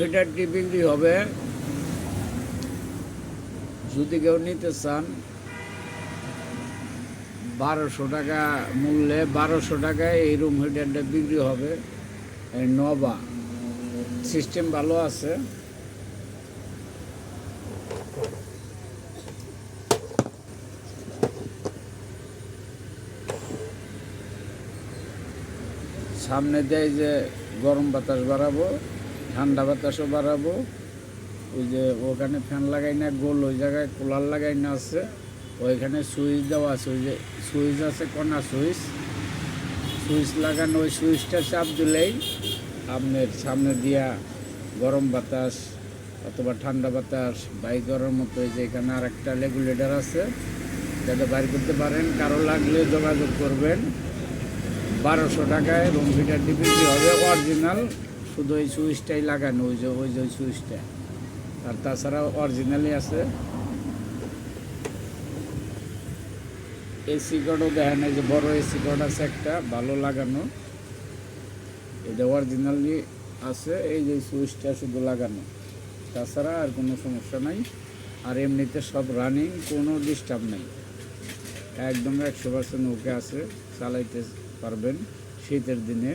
হিটারটি বিক্রি হবে। যদি কেউ নিতে চান, বারোশো টাকা মূল্যে, বারোশো টাকায় এই রুম হিটারটা বিক্রি হবে। এই নবা সিস্টেম ভালো আছে। সামনে দেয় যে গরম বাতাস বাড়াবো। ঠান্ডা বাতাসও বাড়াবো। ওই যে ওখানে ফ্যান লাগাই না, গোল ওই জায়গায় কুলার লাগাই না আছে। ওইখানে সুইচ দেওয়া আছে, ওই যে সুইচ আছে কণা সুইচ। সুইচ লাগানো, ওই সুইচটা চাপ দিলেই আপনার সামনে দিয়া গরম বাতাস অথবা ঠান্ডা বাতাস বাইক করার মতো যে এখানে আর একটা রেগুলেটর আছে। যাতে বাইর করতে পারেন, কারও লাগলে যোগাযোগ করবেন। বারোশো টাকায় রুম হিটারটি বিক্রি হবে অরিজিনাল শুধু এই সুইচটাই লাগানো, ওই যে ওই যে ওই সুইচটা। আর তাছাড়া অরিজিনালই আছে এসি কোডও দেখেন, এই যে বড় এসি কোড আছে একটা, ভালো লাগানো। এটা অরিজিনালি আছে, এই যে সুইচটা শুধু লাগানো। তাছাড়া আর কোনো সমস্যা নাই। আর এমনিতে সব রানিং কোনো ডিস্টার্ব নেই। একদম একশো পার্সেন্ট ওকে আছে, চালাইতে পারবেন শীতের দিনে।